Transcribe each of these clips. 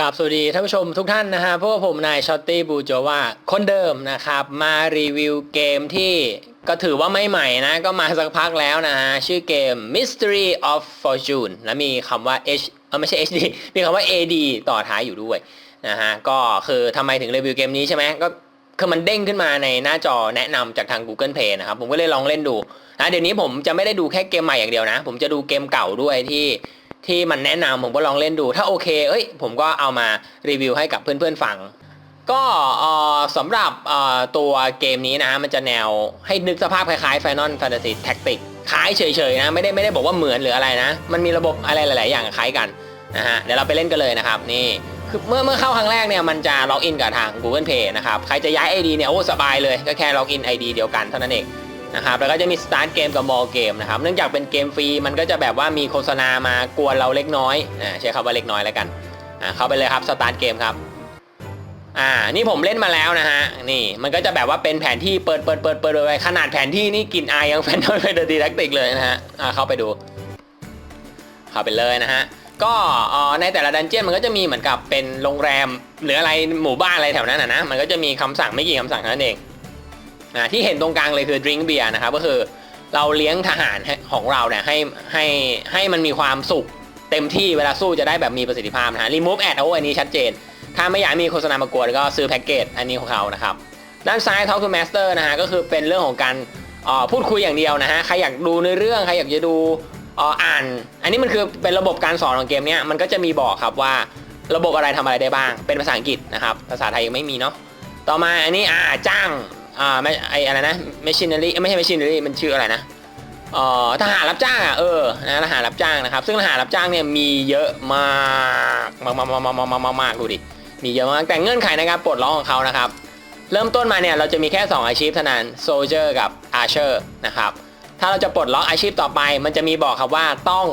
กับสวัสดีท่านผู้ชมทุกท่านนะฮะพวกผมนายชอตตี้บูโจว่าคนเดิมนะครับ มารีวิวเกมที่ก็ถือว่าไม่ใหม่นะ ก็มาสักพักแล้วนะฮะ ชื่อเกม Mystery of Fortune และมีคำว่า H เออไม่ใช่ HD มีคำว่า AD ต่อท้ายอยู่ด้วยนะฮะ ก็คือทำไมถึงรีวิวเกมนี้ใช่ไหมก็คือมันเด้งขึ้นมาในหน้าจอแนะนำจากทาง Google Play นะครับ ผมก็เลยลองเล่นดูนะเดี๋ยวนี้ผมจะไม่ได้ดูแค่เกมใหม่อย่างเดียวนะ ผมจะดูเกมเก่าด้วยที่ ที่มันแนะนำผมก็ลองเล่นดู ถ้าโอเค เอ้ย ผมก็เอามารีวิวให้กับเพื่อนๆฟัง ก็สำหรับตัวเกมนี้นะมันจะแนวให้นึกสภาพคล้ายๆ Final Fantasy Tactics คล้ายเฉยๆนะ ไม่ได้ไม่ได้บอกว่าเหมือนหรืออะไรนะ มันมีระบบอะไรหลาย ๆ อย่างคล้ายกันนะฮะ เดี๋ยวเราไปเล่นกันเลยนะครับ นี่คือเมื่อเมื่อเข้าครั้งแรกเนี่ยมันจะล็อกอินกับทาง Google Play นะครับ ใครจะย้าย ID เนี่ยโอ้สบายเลย ก็แค่ล็อกอิน ID เดียวกันเท่านั้นเอง นะครับแล้วก็จะมี start เกมกับ more เกมนะครับเนื่องจากเป็นเกมฟรีมันก็จะแบบว่ามีโฆษณามากวนเราเล็กน้อยอ่าใช้คำว่าเล็กน้อยแล้วกันอ่าเข้าไปเลยครับ start เกมครับอ่านี่ผมเล่นมาแล้วนะฮะนี่มันก็จะแบบว่าเป็นแผนที่เปิดเปิดเปิดเปิดไปขนาดแผนที่นี่กลินอายยังแฟนตอร์เฟนตาซีแท็กติกเลยนะฮะอ่าเข้าไปดู เข้าไปเลยนะฮะก็อ่อในแต่ละดันเจี้ยนมันก็จะมีเหมือนกับเป็นโรงแรมหรืออะไรหมู่บ้านอะไรแถวนั้นนะนะมันก็จะมีคำสั่งไม่กี่คำสั่งเท่านั้นเอง อ่าที่เห็นตรงกลางเลยคือ drink beer นะครับก็คือเราเลี้ยงทหารของเราเนี่ยให้ให้ให้มันมีความสุขเต็มที่เวลาสู้จะได้แบบมีประสิทธิภาพนะฮะ remove ad โอ้อันนี้ชัดเจน ถ้าไม่อยากมีโฆษณามากวนก็ซื้อแพ็กเกจอันนี้ของเขานะครับ ด้านซ้าย talk to master นะฮะก็คือเป็นเรื่องของการพูดคุยอย่างเดียวนะฮะใครอยากดูในเรื่องใครอยากจะดูอ่ออ่าน อันนี้มันคือเป็นระบบการสอนของเกมเนี้ยมันก็จะมีบอกครับว่าระบบอะไรทำอะไรได้บ้าง เป็นภาษาอังกฤษนะครับ ภาษาไทยยังไม่มีเนาะ ต่อมาอันนี้อ่าจ้าง อ่าไม่ไออะไรนะแมชชีนเนอรี่ไม่ใช่แมชชีนเนอรี่มันชื่ออะไรนะอ่อทหารรับจ้างอะเออนะทหารรับจ้างนะครับ ซึ่งทหารรับจ้างเนี่ยมีเยอะมากมากมากมากมากมากมากดูดิมีเยอะมากแต่เงื่อนไขในการปลดล็อกของเขานะครับ เริ่มต้นมาเนี่ยเราจะมีแค่ 2 อาชีพเท่านั้นซลเจอร์กับอาร์เชอร์นะครับถ้าเราจะปลดล็อกอาชีพต่อไป มันจะมีบอกครับว่าต้อง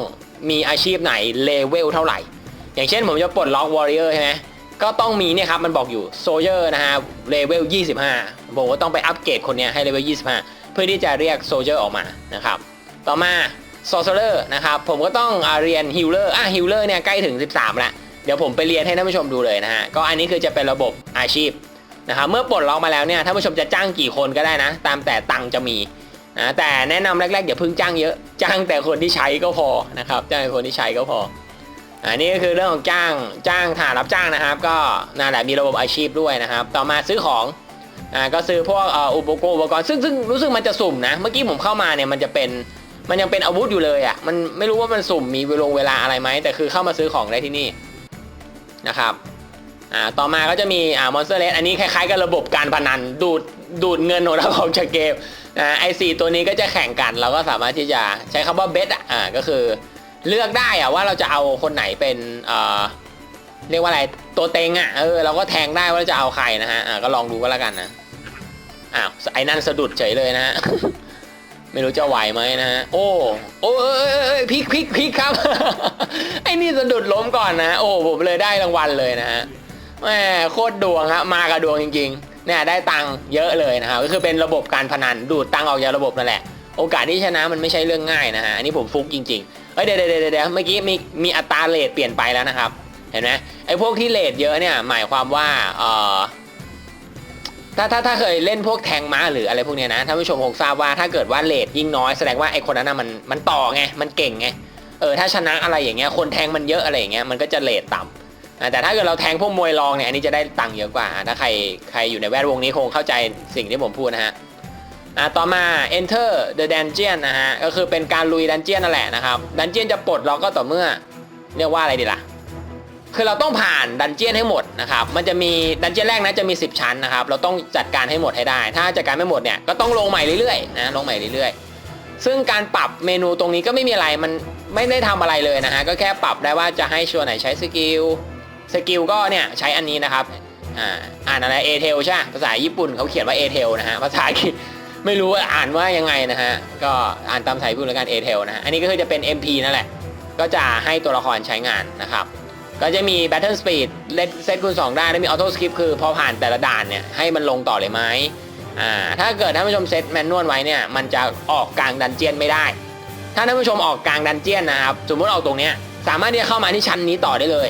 มีอาชีพไหนเลเวลเท่าไหร่ อย่างเช่นผมจะปลดล็อกวอริเออร์ใช่ไหม ก็ต้องมีเนี่ยครับมันบอกอยู่โซเยอร์นะฮะเลเวล 25 ผมก็ต้องไปอัปเกรดคนเนี้ยให้เลเวล 25 เพื่อที่จะเรียกโซเยอร์ออกมานะครับ ต่อมา sorcerer นะครับผมก็ต้องอาเรียน healer อะ healer เนี่ยใกล้ถึง 13แล้วเดี๋ยวผมไปเรียนให้ท่านผู้ชมดูเลยนะฮะก็อันนี้คือจะเป็นระบบอาชีพนะครับเมื่อปลดล็อกมาแล้วเนี่ยท่านผู้ชมจะจ้างกี่คนก็ได้นะ ตามแต่ตังค์จะมีนะแต่แนะนำแรกๆอย่าเพิ่งจ้างเยอะ จ้างแต่คนที่ใช้ก็พอนะครับจ้างแต่คนที่ใช้ก็พอ อันนี้ก็คือเรื่องของจ้างจ้างฐานรับจ้างนะครับ ก็นั่นแหละมีระบบอาชีพด้วยนะครับ ต่อมาซื้อของอ่าก็ซื้อพวกอุปกรณ์อุปกรณ์ซึ่งซึ่งรู้สึกมันจะสุ่มนะ เมื่อกี้ผมเข้ามาเนี่ยมันจะเป็นมันยังเป็นอาวุธอยู่เลยอะมันไม่รู้ว่ามันสุ่มมีเวลงเวลาอะไรไหมแต่คือเข้ามาซื้อของได้ที่นี่นะครับอ่าต่อมาก็จะมีอ่ามอนสเตอร์เลสอันนี้คล้ายๆกับระบบการพนันดูดดูดเงินของเราออกจากเกมนะไอซีตัวนี้ก็จะแข่งกัน เราก็สามารถที่จะใช้คำว่าเบสอะอ่าก็คือ เลือกได้อะว่าเราจะเอาคนไหนเป็นเอ่อเรียกว่าอะไรตัวเต็งอะเออเราก็แทงได้ว่าจะเอาใครนะฮะอ่าก็ลองดูก็แล้วกันนะอ้าวไอ้นั่นสะดุดเฉยเลยนะฮะไม่รู้จะไหวไหมนะฮะโอ้โอ้เอ้ยพลิกพลิกพลิกครับ ไอ้นี่สะดุดล้มก่อนนะโอ้ผมเลยได้รางวัลเลยนะฮะแหมโคตรดวงครับมากับดวงจริงๆเนี่ยได้ตังค์เยอะเลยนะครับก็คือเป็นระบบการพนันดูดตังค์ออกจากระบบนั่นแหละ โอกาสที่ชนะมันไม่ใช่เรื่องง่ายนะฮะอันนี้ผมฟุกจริง ๆ เอ้ยเดี๋ยวเดี๋ยวเดี๋ยวเมื่อกี้มีมีอัตราเลทเปลี่ยนไปแล้วนะครับ เห็นไหมไอ้พวกที่เลทเยอะเนี่ยหมายความว่าเอ่อถ้าถ้าถ้าเคยเล่นพวกแทงม้าหรืออะไรพวกเนี้ยนะท่านผู้ชมคงทราบว่าถ้าเกิดว่าเลทยิ่งน้อยแสดงว่าไอ้คนนั้นนะมันมันต่อไงมันเก่งไงเออถ้าชนะอะไรอย่างเงี้ยคนแทงมันเยอะอะไรอย่างเงี้ยมันก็จะเลทต่ำแต่ถ้าเกิดเราแทงพวกมวยรองเนี่ยอันนี้จะได้ตังค์เยอะกว่าถ้าใครใครอยู่ในแวดวงนี้คงเข้าใจสิ่งที่ผมพูดนะฮะ อะต่อมา enter the dungeon นะฮะ ก็คือเป็นการลุยดันเจียนนั่นแหละนะครับ ดันเจียนจะปลดล็อกก็ต่อเมื่อ เรียกว่าอะไรดีล่ะ คือเราต้องผ่านดันเจียนให้หมดนะครับ มันจะมีดันเจียนแรกนะจะมี 10 ชั้นนะครับ เราต้องจัดการให้หมดให้ได้ ถ้าจัดการไม่หมดเนี่ยก็ต้องลงใหม่เรื่อยๆนะลงใหม่เรื่อยๆ ซึ่งการปรับเมนูตรงนี้ก็ไม่มีอะไร มันไม่ได้ทำอะไรเลยนะฮะ ก็แค่ปรับได้ว่าจะให้ชัวร์ไหนใช้สกิล สกิลก็เนี่ยใช้อันนี้นะครับ อ่า อ่านอะไรเอเทลใช่ ภาษาญี่ปุ่นเขาเขียนว่าเอเทลนะฮะ ภาษาอังกฤษ ไม่รู้ว่าอ่านว่ายังไงนะฮะ ก็อ่านตามสายพูดแล้วกัน a t e l นะฮะ อันนี้ก็คือจะเป็น MP นั่นแหละ ก็จะให้ตัวละครใช้งานนะครับ ก็จะมี Battle Speed เลเซตคูณ2ได้แล้วมี Auto Skip คือพอผ่านแต่ละด่านเนี่ยให้มันลงต่อเลยไหมอ่าถ้าเกิดท่านผู้ชมเซตแมนนวลไว้เนี่ยมันจะออกกลางดันเจียนไม่ได้ ถ้าท่านผู้ชมออกกลางดันเจียนนะครับสมมติออกตรงเนี้ยสามารถที่จะเข้ามาที่ชั้นนี้ต่อได้เลย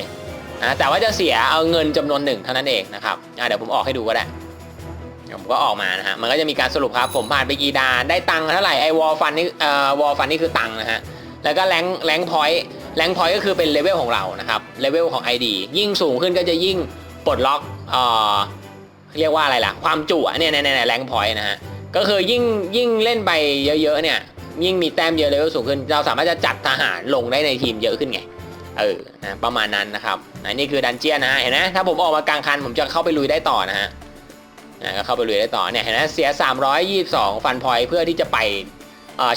นะแต่ว่าจะเสียเอาเงินจำนวนหนึ่งเท่านั้นเองนะครับอะเดี๋ยวผมออกให้ดูก็ได้ ผมก็ออกมานะฮะ มันก็จะมีการสรุปครับผมผ่านไปกี่ดานได้ตังค์เท่าไหร่ไอ้วอลฟันนี่เอ่อวอลฟันนี่คือตังค์นะฮะ แล้วก็แรงแรงพอยต์แรงพอยต์ก็คือเป็นเลเวลของเรานะครับเลเวลของ ID ยิ่งสูงขึ้นก็จะยิ่งปลดล็อกเอ่อเรียกว่าอะไรล่ะ ความจุอะเนี่ยเนี่ยแรงพอยต์นะฮะก็คือยิ่งยิ่งเล่นไปเยอะๆเนี่ยยิ่งมีแต้มเยอะเลเวลสูงขึ้น เราสามารถจะจัดทหารลงได้ในทีมเยอะขึ้นไงเออนะประมาณนั้นนะครับอันนี้คือดันเจียนนะฮะเห็นไหมถ้าผมออกมากลางคันผมจะเข้าไปลุยได้ต่อนะฮะ นะก็เข้าไปลุยได้ต่อเนี่ยเห็นไหมเสีย 322 ฟันพอยต์เพื่อที่จะไป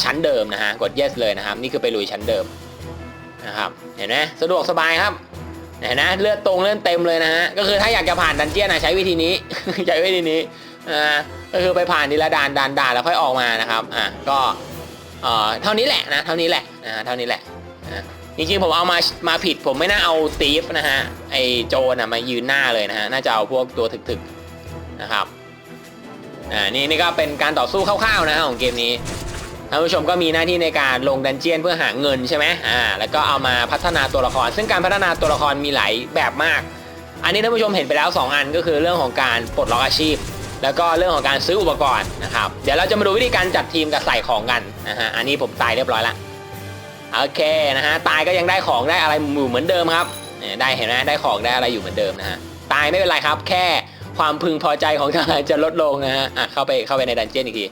ชั้นเดิมนะฮะกด yes เลยนะครับ นี่คือไปลุยชั้นเดิมนะครับเห็นไหมสะดวกสบายครับเห็นไหมเลือดตรงเลือดเต็มเลยนะฮะก็คือถ้าอยากจะผ่านดันเจี้ยนนะใช้วิธีนี้ใช้วิธีนี้อ่าก็คือไปผ่านทีละด่านด่านด่านแล้วค่อยออกมานะครับอะก็เอ่อเท่านี้แหละนะเท่านี้แหละนะเท่านี้แหละนะจริงๆผมเอามามาผิดผมไม่น่าเอาตีฟนะฮะไอโจนะมายืนหน้าเลยนะฮะน่าจะเอาพวกตัวถึกๆ นะครับอ่านี่นี่ก็เป็นการต่อสู้คร่าวๆนะของเกมนี้ท่านผู้ชมก็มีหน้าที่ในการลงดันเจียนเพื่อหาเงินใช่ไหมอ่าแล้วก็เอามาพัฒนาตัวละคร ซึ่งการพัฒนาตัวละครมีหลายแบบมาก อันนี้ท่านผู้ชมเห็นไปแล้ว 2 อันก็คือเรื่องของการปลดล็อกอาชีพ แล้วก็เรื่องของการซื้ออุปกรณ์นะครับ เดี๋ยวเราจะมาดูวิธีการจัดทีมกับใส่ของกันนะฮะ อันนี้ผมตายเรียบร้อยละ โอเคนะฮะ ตายก็ยังได้ของได้อะไรอยู่เหมือนเดิมครับ ได้เห็นไหมได้ของได้อะไรอยู่เหมือนเดิมนะฮะ ตายไม่เป็นไรครับ แค่ ความพึงพอใจของทหารจะลดลงนะฮะอะเข้าไปเข้าไปในดันเจี้ยนอีกที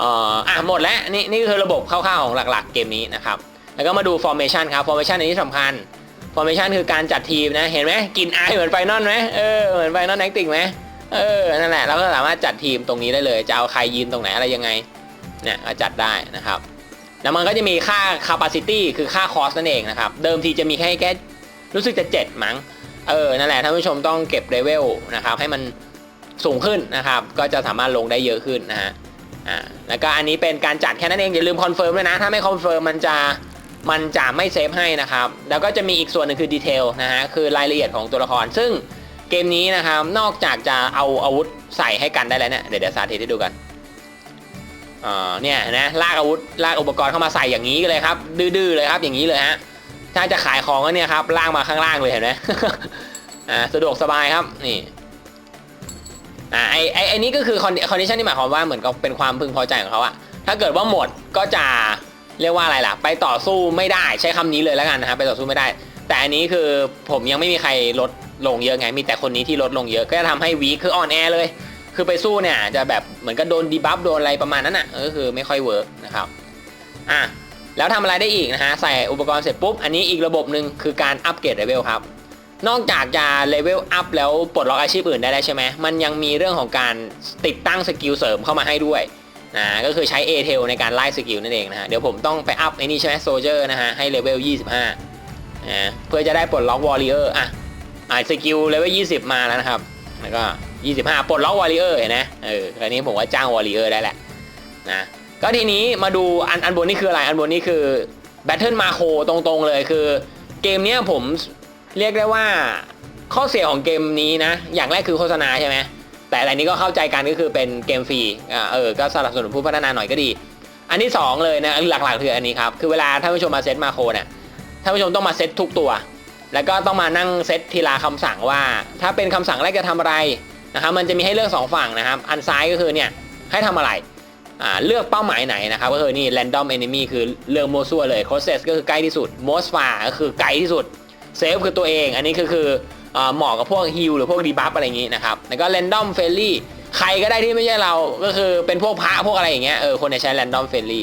อ่ออะหมดแล้วนี่นี่คือระบบคร่าวๆของหลักๆเกมนี้นะครับแล้วก็มาดู formation ครับ formation อันนี้สำคัญ formation คือการจัดทีมนะ เห็นไหมกินไอเหมือนไฟนอลไหมเออเหมือนไฟนอลแอคติกไหมเออนั่นแหละเราก็สามารถจัดทีมตรงนี้ได้เลย จะเอาใครยืนตรงไหนอะไรยังไงเนี่ยก็จัดได้นะครับ แล้วมันก็จะมีค่า capacity คือค่า cost นั่นเองนะครับ เดิมทีจะมีแค่แค่รู้สึกจะ 7 มั้ง เออ นั่นแหละท่านผู้ชมต้องเก็บเลเวลนะครับให้มันสูงขึ้นนะครับ ก็จะสามารถลงได้เยอะขึ้นนะฮะ อ่า แล้วก็อันนี้เป็นการจัดแค่นั้นเองอย่าลืมคอนเฟิร์มด้วยนะ ถ้าไม่คอนเฟิร์มมันจะมันจะไม่เซฟให้นะครับ แล้วก็จะมีอีกส่วนหนึ่งคือดีเทลนะฮะ คือรายละเอียดของตัวละคร ซึ่งเกมนี้นะครับ นอกจากจะเอาอาวุธใส่ให้กันได้แล้วเนี่ย เดี๋ยวเดี๋ยวสาธิตให้ดูกันอ่าเนี่ยนะลากอาวุธลากอุปกรณ์เข้ามาใส่อย่างนี้เลยครับ ดื้อๆเลยครับอย่างนี้เลยฮะ ถ้าจะขายของก็เนี่ยครับล่ากมาข้างล่างเลยเห็นไหมอ่าสะดวกสบายครับนี่อ่าไอไอไอนี้ก็คือคอนดิชันที่หมายความว่าเหมือนกับเป็นความพึงพอใจของเขาอะถ้าเกิดว่าหมดก็จะเรียกว่าอะไรล่ะ ไปต่อสู้ไม่ได้ใช้คำนี้เลยแล้วกันนะครับไปต่อสู้ไม่ได้ แต่อันนี้คือผมยังไม่มีใครลดลงเยอะไง มีแต่คนนี้ที่ลดลงเยอะ ก็จะทำให้วีคคืออ่อนแอเลย คือไปสู้เนี่ยจะแบบเหมือนกับโดนดีบัฟโดนอะไรประมาณนั้นอะก็คือไม่ค่อยเวิร์กนะครับอะ แล้วทำอะไรได้อีกนะฮะ ใส่อุปกรณ์เสร็จปุ๊บ อันนี้อีกระบบหนึ่งคือการอัปเกรดเลเวลครับ นอกจากจะเลเวลอัพแล้วปลดล็อกอาชีพอื่นได้แล้วใช่ไหม มันยังมีเรื่องของการติดตั้งสกิลเสริมเข้ามาให้ด้วยนะก็คือใช้ a t e l ในการไล่สกิลนั่นเองนะฮะ เดี๋ยวผมต้องไปอัพไอ้นี่ใช่ไหมโซเจอร์นะฮะ ให้เลเวล 25นะเพื่อจะได้ปลดล็อกวอริเออร์อะอะสกิลเลเวล 20 มาแล้วนะครับ แล้วก็ 25 ปลดล็อกวอริเออร์เห็นไหมเออคราวนี้ผมว่าจ้างวอริเออร์ได้แหละนะ ก็ทีนี้มาดูอันอันบนนี่คืออะไร อันบนนี่คือแบทเทิลมาโคตรงๆเลยคือ เกมเนี้ยผมเรียกได้ว่าข้อเสียของเกมนี้นะ อย่างแรกคือโฆษณาใช่ไหมแต่อะไรนี้ก็เข้าใจกันก็คือเป็นเกมฟรีอ่าเออก็สนับสนุนผู้พัฒนาหน่อยก็ดี อันที่สองเลยนะหลักๆคืออันนี้ครับ คือเวลาท่านผู้ชมมาเซตมาโคเนี่ยท่านผู้ชมต้องมาเซตทุกตัว แล้วก็ต้องมานั่งเซตทีละคำสั่งว่า ถ้าเป็นคำสั่งแรกจะทำอะไรนะครับมันจะมีให้เลือก 2 ฝั่งนะครับ อันซ้ายก็คือเนี่ยให้ทำอะไร เลือกเป้าหมายไหนนะครับก็คือนี่ random enemy คือเลือกโมซัวเลย closest ก็คือใกล้ที่สุด most far ก็คือไกลที่สุด save คือตัวเอง อันนี้คือคือเหมาะกับพวก heal หรือพวก debuff อะไรอย่างงี้นะครับแล้วก็ random f r i e n l y ใครก็ได้ที่ไม่ใช่เราก็คือเป็นพวกพระพวกอะไรอย่างเงี้ยเออคนเนี่ยใช้ random f r i e n l y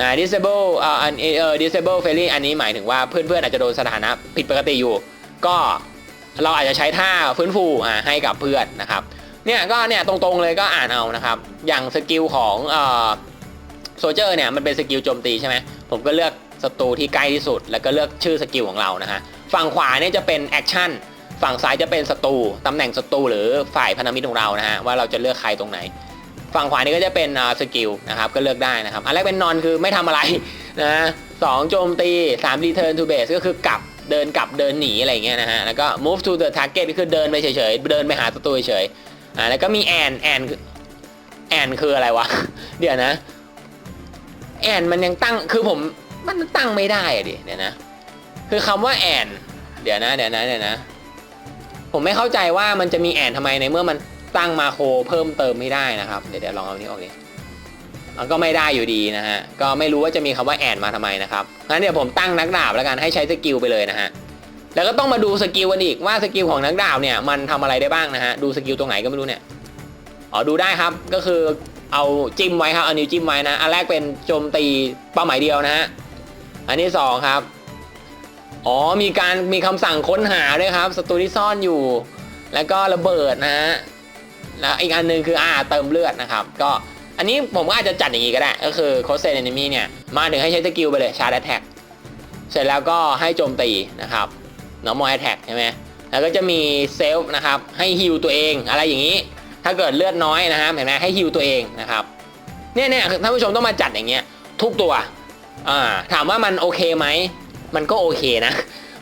นะ disable อ่าอันเออ disable friendly อันนี้หมายถึงว่าเพื่อนๆอาจจะโดนสถานะผิดปกติอยู่ ก็เราอาจจะใช้ท่าฟื้นฟูอ่าให้กับเพื่อนนะครับ เนี่ยก็เนี่ยตรงๆเลยก็อ่านเอานะครับ อย่างสกิลของเอ่อโซเจอร์เนี่ยมันเป็นสกิลโจมตีใช่ไหมผมก็เลือกศัตรูที่ใกล้ที่สุด แล้วก็เลือกชื่อสกิลของเรานะฮะฝั่งขวาเนี่ยจะเป็นแอคชั่นฝั่งซ้ายจะเป็นศัตรูตำแหน่งศัตรูหรือฝ่ายพันธมิตรของเรานะฮะว่าเราจะเลือกใครตรงไหน ฝั่งขวานี่ก็จะเป็นสกิลนะครับก็เลือกได้นะครับ อันแรกเป็นนอนคือไม่ทำอะไรนะสองโจมตีสาม return to base ก็คือกลับเดินกลับเดินหนีอะไรเงี้ยนะฮะแล้วก็ move to the target ก็คือเดินไปเฉยๆเดินไปหาศัตรูเฉยๆ อ่าแล้วก็มีแอนแอนแอนคืออะไรวะ เดี๋ยวนะ แอนมันยังตั้งคือผมมันตั้งไม่ได้อะดิเดี๋ยวนะ คือคำว่าแอนเดี๋ยวนะเดี๋ยวนะเดี๋ยวนะ ผมไม่เข้าใจว่ามันจะมีแอนทำไมในเมื่อมันตั้งมาโครเพิ่มเติมไม่ได้นะครับ เดี๋ยวเดี๋ยวลองเอานี้ออกดิมันก็ไม่ได้อยู่ดีนะฮะ ก็ไม่รู้ว่าจะมีคำว่าแอนมาทำไมนะครับ งั้นเดี๋ยวผมตั้งนักดาบแล้วกันให้ใช้สกิลไปเลยนะฮะ แล้วก็ต้องมาดูสกิลกันอีกว่าสกิลของนักดาบเนี่ยมันทำอะไรได้บ้างนะฮะดูสกิลตรงไหนก็ไม่รู้เนี่ยอ๋อดูได้ครับก็คือเอาจิ้มไว้ครับเอานิ้วจิ้มไว้นะอันแรกเป็นโจมตีเป้าหมายเดียวนะฮะอันที่สองครับอ๋อมีการมีคำสั่งค้นหาด้วยครับศัตรูที่ซ่อนอยู่ แล้วก็ระเบิดนะฮะแล้วอีกอันหนึงคืออ่าเติมเลือดนะครับ ก็อันนี้ผมก็อาจจะจัดอย่างนี้ก็ได้ ก็คือโคสเซน e นมีเนี่ยมาถึงให้ใช้สกิลไปเลยชาร์ d แท็กเสร็จแล้วก็ให้โจมตีนะครับ normal attack ใช่ไหมแล้วก็จะมีเซลฟ์นะครับให้ฮิลตัวเองอะไรอย่างนี้ ถ้าเกิดเลือดน้อยนะครับเห็นไหมให้ฮิลตัวเองนะครับเนี่ยเนี่ยท่านผู้ชมต้องมาจัดอย่างเงี้ยทุกตัวอ่าถามว่ามันโอเคไหมมันก็โอเคนะ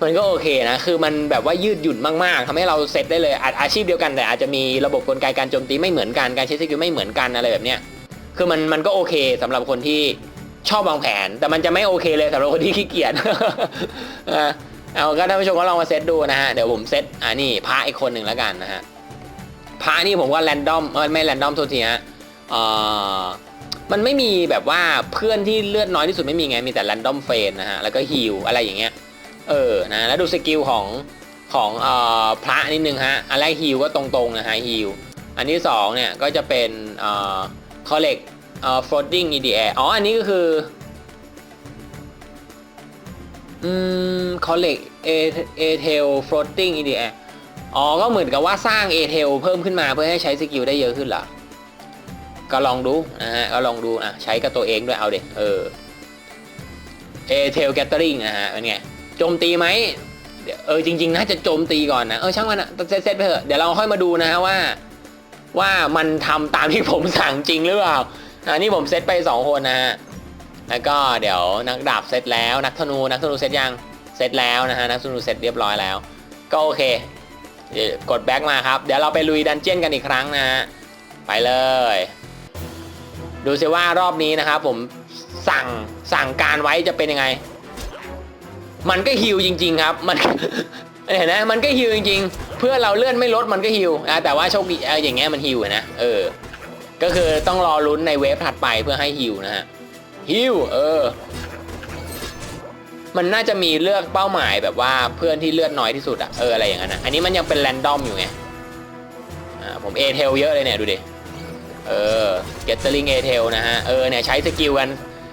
มันก็โอเคนะ คือมันแบบว่ายืดหยุ่นมาก ๆทำให้เราเซตได้เลยอาอาชีพเดียวกันแต่อาจจะมีระบบกลไกการโจมตีไม่เหมือนกัน การใช้สกิลไม่เหมือนกันอะไรแบบเนี้ย คือมันมันก็โอเคสำหรับคนที่ชอบวางแผน แต่มันจะไม่โอเคเลยสำหรับคนที่ขี้เกียจ เอาก็ท่านผู้ชมก็ลองมาเซตดูนะฮะ เดี๋ยวผมเซตอ่านี่พระอีกคนหนึ่งแล้วกันนะฮะพระนี่ผมว่าแรนดอมเออไม่แรนดอมโทษทีฮะเอ่อมันไม่มีแบบว่าเพื่อนที่เลือดน้อยที่สุดไม่มีไงมีแต่แรนดอมเฟนนะฮะแล้วก็ฮิลอะไรอย่างเงี้ยเออนะแล้วดูสกิลของของเอ่อพระนิดนึงฮะอันแรกฮิลก็ตรงๆนะฮะฮิลอันที่สองเนี่ยก็จะเป็นเอ่อคอลเลกเอ่อ floating in the air อ๋ออันนี้ก็คือ อืม collect a a tail floating in the air อ๋อ ก็เหมือนกับว่าสร้าง a tail เพิ่มขึ้นมาเพื่อให้ใช้สกิลได้เยอะขึ้นเหรอ ก็ลองดูนะฮะ ก็ลองดูอะใช้กับตัวเองด้วยเอาเด็เออ a tail gathering นะฮะเป็นไงโจมตีไหมเออจริงๆน่าจะโจมตีก่อนนะเออช่างมันอะเซตเซตไปเถอะเดี๋ยวเราค่อยมาดูนะฮะว่า ว่ามันทำตามที่ผมสั่งจริงหรือเปล่าอันนี้ผมเซตไป 2 คนนะฮะ แล้วก็เดี๋ยวนักดาบเซตแล้วนักธนูนักธนูเซตยังเซตแล้วนะฮะนักธนูเซตเรียบร้อยแล้ว ก็โอเคกดแบ็กมาครับเดี๋ยวเราไปลุยดันเจียนกันอีกครั้งนะฮะไปเลย ดูซิว่ารอบนี้นะครับผมสั่งสั่งการไว้จะเป็นยังไง มันก็ฮิวจริง ๆ ครับมันเห็นไหมมันก็ฮิวจริง ๆ เพื่อเราเลื่อนไม่ลดมันก็ฮิวนะแต่ว่าโชคดีอย่างเงี้ยมันฮิวนะเออ ก็คือต้องรอลุ้นในเวฟถัดไปเพื่อให้ฮิวนะฮะ ฮิวเออ มันน่าจะมีเลือกเป้าหมายแบบว่าเพื่อนที่เลือดน้อยที่สุดอะเอออะไรอย่างนั้นนะอันนี้มันยังเป็นแรนดอมอยู่ไงอ่าผมเอเทลเยอะเลยเนี่ยดูดิเออเกตเตอร์ลิงเอเทลนะฮะเออเนี่ยใช้สกิลกัน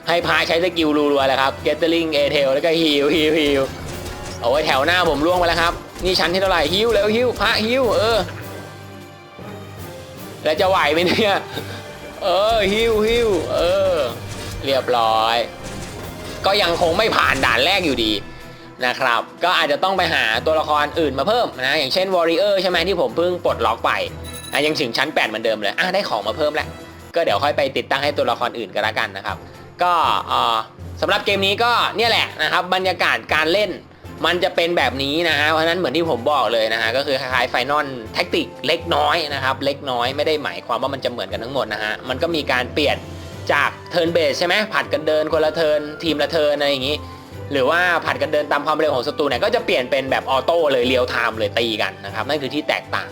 ให้พาใช้สกิลรัวๆเลยครับเกตเตอร์ลิงเอเทลแล้วก็ฮิวฮิวฮิวโอ้ยแถวหน้าผมล่วงไปแล้วครับ นี่ชั้นที่เท่าไหร่ฮิวแล้วฮิวพระฮิวเออ แล้วจะไหวไหมเนี่ย เออฮิวฮิวเออ เรียบร้อย ก็ยังคงไม่ผ่านด่านแรกอยู่ดีนะครับ ก็อาจจะต้องไปหาตัวละครอื่นมาเพิ่มนะ อย่างเช่น Warrior ใช่ไหมที่ผมเพิ่งปลดล็อกไปนะยังถึงชั้น 8 เหมือนเดิมเลยอะได้ของมาเพิ่มแล้ว ก็เดี๋ยวค่อยไปติดตั้งให้ตัวละครอื่นก็แล้วกันนะครับ ก็สำหรับเกมนี้ก็เนี่ยแหละนะครับ บรรยากาศการเล่นมันจะเป็นแบบนี้นะฮะ เพราะฉะนั้นเหมือนที่ผมบอกเลยนะฮะ ก็คือคล้ายๆไฟนอลแท็กติกเล็กน้อยนะครับ เล็กน้อยไม่ได้หมายความว่ามันจะเหมือนกันทั้งหมดนะฮะ มันก็มีการเปลี่ยน จากเทิร์นเบสใช่ไหมผัดกันเดินคนละเทิร์นทีมละเทิร์นอะไรอย่างนี้ หรือว่าผัดกันเดินตามความเร็วของศัตรูเนี่ยก็จะเปลี่ยนเป็นแบบออโต้เลยเรียลไทม์เลยตีกันนะครับนั่นคือที่แตกต่าง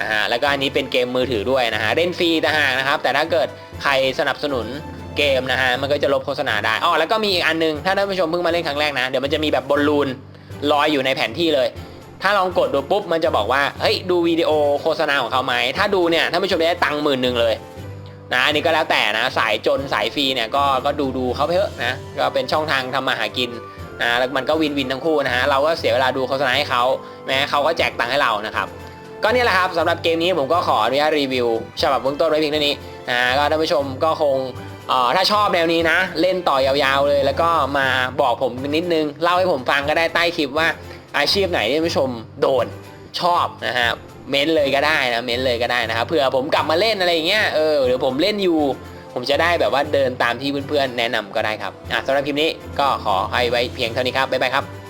นะฮะแล้วก็อันนี้เป็นเกมมือถือด้วยนะฮะเล่นฟรีต่างหากนะครับ แต่ถ้าเกิดใครสนับสนุนเกมนะฮะมันก็จะลบโฆษณาได้อ๋อแล้วก็มีอีกอันนึงถ้าท่านผู้ชมเพิ่งมาเล่นครั้งแรกนะเดี๋ยวมันจะมีแบบบอลลูนลอยอยู่ในแผนที่เลย ถ้าลองกดดูปุ๊บมันจะบอกว่าเฮ้ยดูวิดีโอโฆษณาของเขาไหมถ้าดูเนี่ยท่านผู้ชมได้ตังค์หมื่นหนึ่งเลย นะอันนี้ก็แล้วแต่นะสายจนสายฟรีเนี่ยก็ก็ดูดูเขาไปเถอะนะก็เป็นช่องทางทำมาหากินนะแล้วมันก็วินวินทั้งคู่นะฮะเราก็เสียเวลาดูโฆษณาให้เขาแม้เขาก็แจกตังค์ให้เรานะครับก็นี่แหละครับสำหรับเกมนี้ผมก็ขออนุญาตรีวิวฉบับเบื้องต้นไว้เพียงเท่านี้นะก็ท่านผู้ชมก็คงถ้าชอบแนวนี้นะ เล่นต่อยาวๆเลย แล้วก็มาบอกผมนิดนึง เล่าให้ผมฟังก็ได้ใต้คลิปว่าอาชีพไหนที่ท่านผู้ชมโดนชอบนะฮะ เม้นเลยก็ได้นะเม้นเลยก็ได้นะครับเผื่อผมกลับมาเล่นอะไรอย่างเงี้ยเออหรือผมเล่นอยู่ ผมจะได้แบบว่าเดินตามที่เพื่อนๆแนะนำก็ได้ครับอะสำหรับคลิปนี้ก็ขอให้ไว้เพียงเท่านี้ครับบ๊ายบายครับ